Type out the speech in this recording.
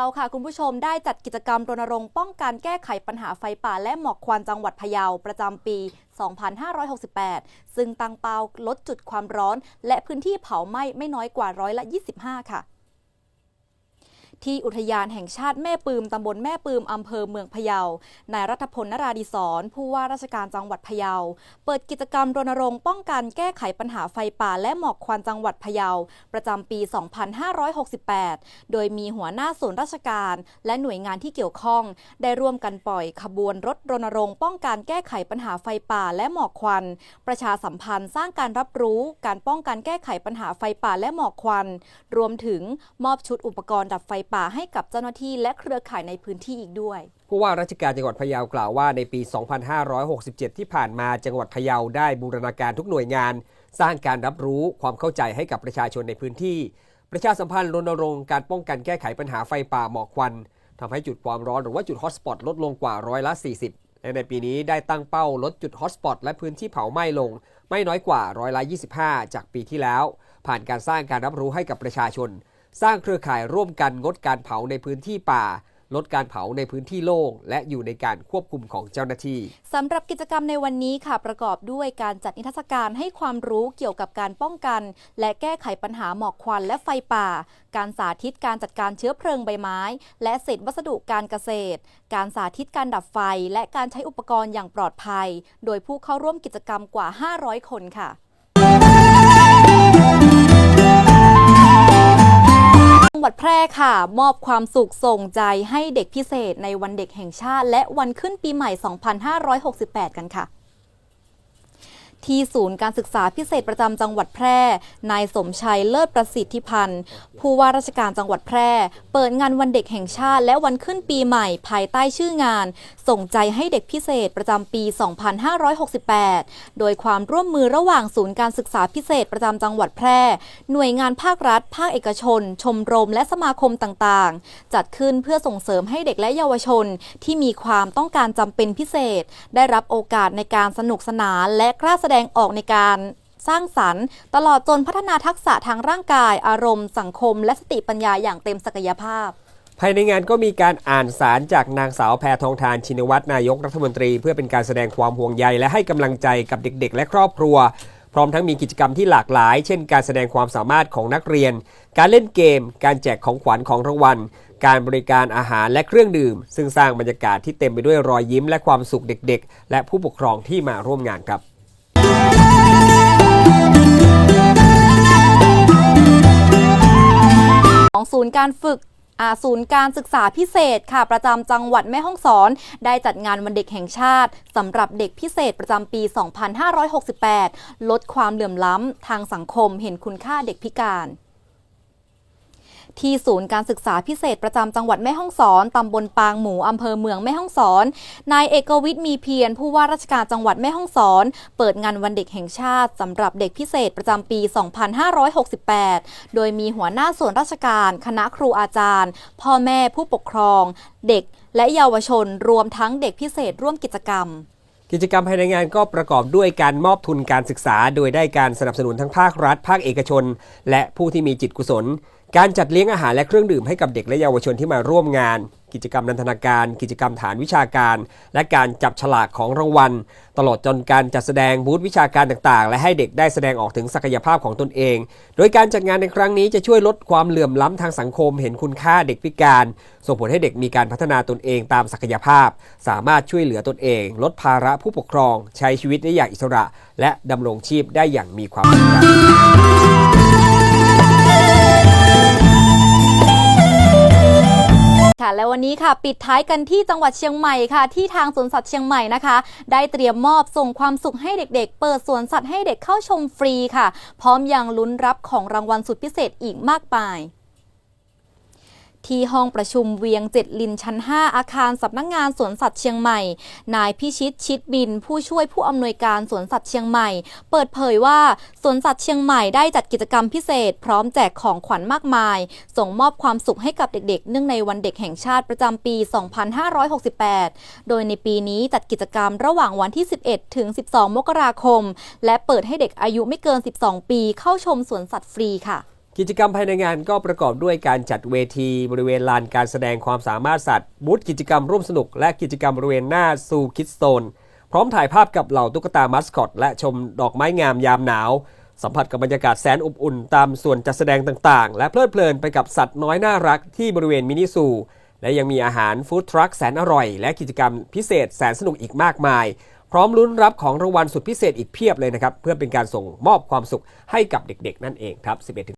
วัดพะเยาค่ะ คุณผู้ชมได้จัดกิจกรรมรณรงค์ป้องกันแก้ไขปัญหาไฟป่าและหมอกควันจังหวัดพะเยาประจำปี 2568 ซึ่งตั้งเป้าลดจุดความร้อน และพื้นที่เผาไหม้ไม่น้อยกว่าร้อยละ 25 ค่ะ ที่อุทยานแห่งชาติแม่ปืมตำบลแม่ปืมอำเภอเมืองพะเยา นายรัฐพลนราดิศรผู้ว่าราชการจังหวัดพะเยา เปิดกิจกรรมรณรงค์ป้องกันแก้ไขปัญหาไฟป่าและหมอกควันจังหวัดพะเยา ประจำปี 2568 โดยมีหัวหน้าส่วนราชการ และหน่วยงานที่เกี่ยวข้อง ได้ร่วมกันปล่อยขบวนรถรณรงค์ป้องกันแก้ไขปัญหาไฟป่าและหมอกควัน ประชาสัมพันธ์สร้างการรับรู้การป้องกันแก้ไขปัญหาไฟป่าและหมอกควัน รวมถึงมอบชุดอุปกรณ์ดับไฟป่าให้กับเจ้าหน้าที่และเครือข่ายในพื้นที่อีกด้วย ผู้ว่าราชการจังหวัดพะเยากล่าวว่าในปี 2567 ที่ผ่านมาจังหวัดพะเยาได้บูรณาการทุกหน่วยงาน สร้างการรับรู้ความเข้าใจให้กับประชาชนในพื้นที่ ประชาสัมพันธ์รณรงค์การป้องกันแก้ไขปัญหาไฟป่าหมอกควันทำให้จุดความร้อนหรือว่าจุดฮอตสปอตลดลงกว่าร้อยละ40 และในปีนี้ได้ตั้งเป้าลดจุดฮอตสปอตและพื้นที่เผาไหม้ลง ไม่น้อยกว่าร้อยละ25 จากปีที่แล้ว ผ่านการสร้างการรับรู้ให้กับประชาชน สร้างเครือข่ายร่วมกันงดการเผาในพื้นที่ป่า ลดการเผาในพื้นที่โล่งและอยู่ในการควบคุมของเจ้าหน้าที่สำหรับกิจกรรมในวันนี้ค่ะประกอบด้วยการจัดนิทรรศการให้ความรู้เกี่ยวกับการป้องกัน และแก้ไขปัญหาหมอกควันและไฟป่า การสาธิตการจัดการเชื้อเพลิงใบไม้ และเศษวัสดุการเกษตร การสาธิตการดับไฟ และการใช้อุปกรณ์อย่างปลอดภัย โดยผู้เข้าร่วมกิจกรรมกว่า 500 คนค่ะ งหวัดแพร่ค่ะ มอบความสุขส่งใจให้เด็กพิเศษในวันเด็กแห่งชาติ และวันขึ้นปีใหม่ 2568 กันค่ะ ที่ศูนย์การศึกษาพิเศษประจำจังหวัดแพร่ นายสมชัยเลิศประสิทธิพันธ์ ผู้ว่าราชการจังหวัดแพร่ เปิดงานวันเด็กแห่งชาติ และวันขึ้นปีใหม่ภายใต้ชื่องาน ส่งใจให้เด็กพิเศษประจำปี 2568 โดยความร่วมมือระหว่างศูนย์การศึกษาพิเศษประจำจังหวัดแพร่ หน่วยงานภาครัฐ ภาคเอกชน ชมรม และสมาคมต่างๆ จัดขึ้นเพื่อส่งเสริมให้เด็กและเยาวชน ที่มีความต้องการจำเป็นพิเศษ ได้รับโอกาสในการสนุกสนานและกล้าแสดงออกในการสร้างสรรค์ ตลอดจนพัฒนาทักษะทางร่างกาย อารมณ์ สังคม และสติปัญญาอย่างเต็มศักยภาพ ภายในงานก็มีการอ่านสารจากนางสาวแพทองทานชินวัตรนายกรัฐมนตรี เพื่อเป็นการแสดงความห่วงใยและให้กำลังใจกับเด็ก ๆ และครอบครัว พร้อมทั้งมีกิจกรรมที่หลากหลาย เช่น การแสดงความสามารถของนักเรียน การเล่นเกม การแจกของขวัญของรางวัลการบริการอาหารและเครื่องดื่ม ซึ่งสร้างบรรยากาศที่เต็มไปด้วยรอยยิ้มและความสุขเด็ก ๆ และผู้ปกครองที่มาร่วมงานครับ ของศูนย์การฝึกศูนย์การศึกษาพิเศษค่ะประจำจังหวัดแม่ฮ่องสอน ได้จัดงานวันเด็กแห่งชาติสำหรับเด็กพิเศษประจำปี 2568 ลดความเหลื่อมล้ำทางสังคมเห็นคุณค่าเด็กพิการ ที่ศูนย์การศึกษาพิเศษประจำจังหวัดแม่ฮ่องสอนตำบลปางหมูอำเภอเมืองแม่ฮ่องสอนนายเอกวิทย์มีเพียรผู้ว่าราชการจังหวัดแม่ฮ่องสอน เปิดงานวันเด็กแห่งชาติสำหรับเด็กพิเศษประจำปี 2568 โดยมีหัวหน้าส่วนราชการคณะครูอาจารย์ พ่อแม่ผู้ปกครอง เด็กและเยาวชนรวมทั้งเด็กพิเศษร่วมกิจกรรมกิจกรรมภายในงานก็ประกอบด้วยการมอบทุนการศึกษา โดยได้การสนับสนุนทั้งภาครัฐ ภาคเอกชน และผู้ที่มีจิตกุศล การจัดเลี้ยงอาหารและเครื่องดื่มให้กับเด็กและเยาวชนที่มาร่วมงาน กิจกรรมนันทนาการ กิจกรรมฐานวิชาการ และการจับฉลากของรางวัล ตลอดจนการจัดแสดงบูธวิชาการต่างๆ และให้เด็กได้แสดงออกถึงศักยภาพของตนเอง โดยการจัดงานในครั้งนี้จะช่วยลดความเหลื่อมล้ำทางสังคม เห็นคุณค่าเด็กพิการ ส่งผลให้เด็กมีการพัฒนาตนเองตามศักยภาพ สามารถช่วยเหลือตนเอง ลดภาระผู้ปกครอง ใช้ชีวิตได้อย่างอิสระ และดำรงชีพได้อย่างมีความสุข ค่ะและวันนี้ค่ะปิดท้ายกันที่จังหวัดเชียงใหม่ค่ะ ที่ทางสวนสัตว์เชียงใหม่นะคะ ได้เตรียมมอบส่งความสุขให้เด็ก ๆ เปิดสวนสัตว์ให้เด็กเข้าชมฟรีค่ะ พร้อมยังลุ้นรับของรางวัลสุดพิเศษอีกมากมาย ที่ห้องประชุมเวียงเจ็ดลินชั้น 5 อาคารสำนักงงานสวนสัตว์เชียงใหม่ นายพิชิตชิดบิน ผู้ช่วยผู้อำนวยการสวนสัตว์เชียงใหม่ เปิดเผยว่าสวนสัตว์เชียงใหม่ได้จัดกิจกรรมพิเศษ พร้อมแจกของขวัญมากมาย ส่งมอบความสุขให้กับเด็กๆ เนื่องในวันเด็กแห่งชาติประจำปี 2568 โดยในปีนี้จัดกิจกรรมระหว่างวันที่ 11 ถึง 12 มกราคม และเปิดให้เด็กอายุไม่เกิน 12 ปี เข้าชมสวนสัตว์ฟรีค่ะ กิจกรรมภายในงานก็ประกอบด้วยการจัดเวทีบริเวณลานการแสดงความสามารถสัตว์บูธกิจกรรมร่วมสนุก และกิจกรรมบริเวณหน้าซูคิดโซน พร้อมถ่ายภาพกับเหล่าตุ๊กตามัสคอต และชมดอกไม้งามยามหนาว สัมผัสกับบรรยากาศแสนอบอุ่นตามส่วนจัดแสดงต่างๆ และเพลิดเพลินไปกับสัตว์น้อยน่ารักที่บริเวณมินิซูและยังมีอาหารฟู้ดทรัคแสนอร่อย และกิจกรรมพิเศษแสนสนุกอีกมากมาย พร้อมลุ้นรับของรางวัลสุดพิเศษอีกเพียบเลยนะครับ เพื่อเป็นการส่งมอบความสุขให้กับเด็กๆ นั่นเองครับ 11